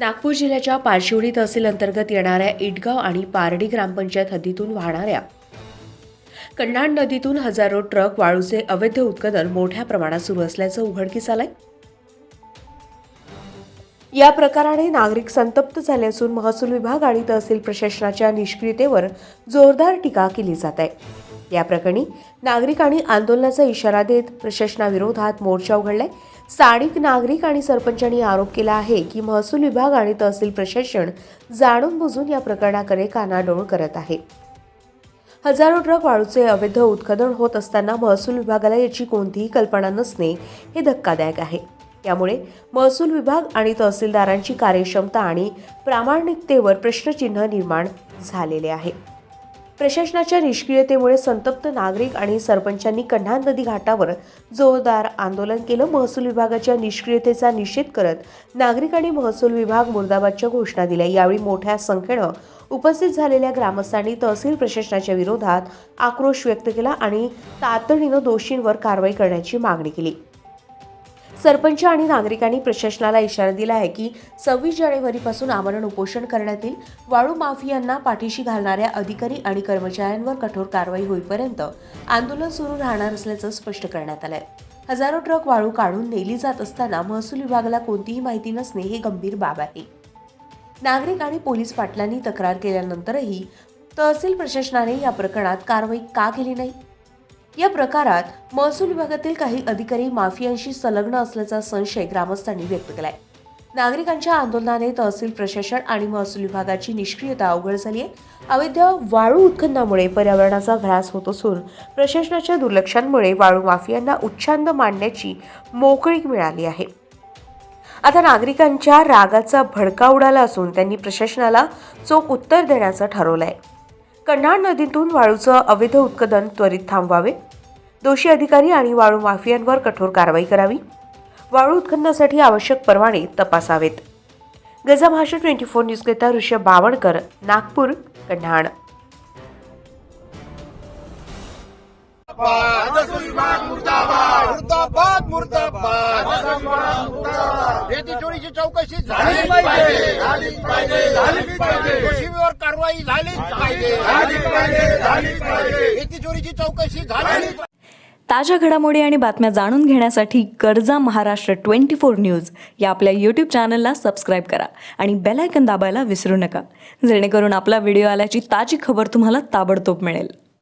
नागपूर जिल्ह्याच्या पारशिवडी तहसील अंतर्गत येणाऱ्या इटगाव आणि पारडी ग्रामपंचायत हद्दीतून वाहणाऱ्या कन्हाड नदीतून हजारो ट्रक वाळूचे अवैध उत्खनन मोठ्या प्रमाणात सुरू असल्याचं उघडकीस आलंय. या प्रकाराने नागरिक संतप्त झाले असून महसूल विभाग आणि तहसील प्रशासनाच्या निष्क्रियतेवर जोरदार टीका केली जात आहे. या प्रकरणी नागरिकांनी आंदोलनाचा इशारा देत प्रशासनाविरोधात मोर्चा उघडलाय. स्थानिक नागरिक आणि सरपंचांनी आरोप केला आहे की महसूल विभाग आणि तहसील प्रशासन जाणून बुजून या प्रकरणाकडे कानाडोळ करत आहे. हजारो ट्रक वाळूचे अवैध उत्खनन होत असताना महसूल विभागाला याची कोणतीही कल्पना नसणे हे धक्कादायक आहे. त्यामुळे महसूल विभाग आणि तहसीलदारांची कार्यक्षमता आणि प्रामाणिकतेवर प्रश्नचिन्ह निर्माण झालेले आहे. प्रशासनाच्या निष्क्रियतेमुळे संतप्त नागरिक आणि सरपंचांनी कन्हान नदी घाटावर जोरदार आंदोलन केलं. महसूल विभागाच्या निष्क्रियतेचा निषेध करत नागरिकांनी महसूल विभाग मुर्दाबादच्या घोषणा दिल्या. यावेळी मोठ्या संख्येनं उपस्थित झालेल्या ग्रामस्थांनी तहसील प्रशासनाच्या विरोधात आक्रोश व्यक्त केला आणि तातडीनं दोषींवर कारवाई करण्याची मागणी केली. सरपंच आणि नागरिकांनी प्रशासनाला इशारा दिला आहे की सव्वीस जानेवारीपासून आमरण उपोषण करण्यात येईल. वाळू माफियांना पाठीशी घालणाऱ्या अधिकारी आणि कर्मचाऱ्यांवर कठोर कारवाई होईपर्यंत आंदोलन सुरू राहणार असल्याचं स्पष्ट करण्यात आलंय. हजारो ट्रक वाळू काढून नेली जात असताना महसूल विभागाला कोणतीही माहिती नसणे हे गंभीर बाब आहे. नागरिक आणि पोलीस पाटलांनी तक्रार केल्यानंतरही तहसील प्रशासनाने या प्रकरणात कारवाई का केली नाही? या प्रकारात महसूल विभागातील काही अधिकारी माफियांशी संलग्न असल्याचा संशय ग्रामस्थांनी व्यक्त केलाय. नागरिकांच्या आंदोलनाने तहसील प्रशासन आणि महसूल विभागाची निष्क्रियता अवघड झाली आहे अवैध वाळू उत्खननामुळे पर्यावरणाचा ऱ्हास होत असून प्रशासनाच्या दुर्लक्षांमुळे वाळू माफियांना उच्छांद मांडण्याची मोकळीक मिळाली आहे. आता नागरिकांच्या रागाचा भडका उडाला असून त्यांनी प्रशासनाला चोख उत्तर देण्याचं ठरवलं आहे कन्हाड नदीतून वाळूचं अवैध उत्खनन त्वरित थांबवावे. दोषी अधिकारी आणि वाळू माफियांवर कठोर कारवाई करावी. वाळू उत्खननासाठी आवश्यक परवाने तपासावेत. गजा भाषा ट्वेंटी फोर न्यूजकरिता ऋषभ बावणकर नागपूर कन्हाड. मुर्दाबाद मुर्दाबाद. याची चौकशी झाली पाहिजे. झालीच पाहिजे. झालीच पाहिजे. दोषीवर कारवाई झालीच पाहिजे. झालीच पाहिजे. झालीच पाहिजे. याची चोरीची चौकशी झाली ताज्या घडामोडी आणि बातम्या जाणून घेण्यासाठी गरजा महाराष्ट्र ट्वेंटी फोर न्यूज या आपल्या यूट्यूब चॅनलला सबस्क्राईब करा आणि बेल आयकन दाबायला विसरू नका. जेणेकरून आपला व्हिडिओ आल्याची ताजी खबर तुम्हाला ताबडतोब मिळेल.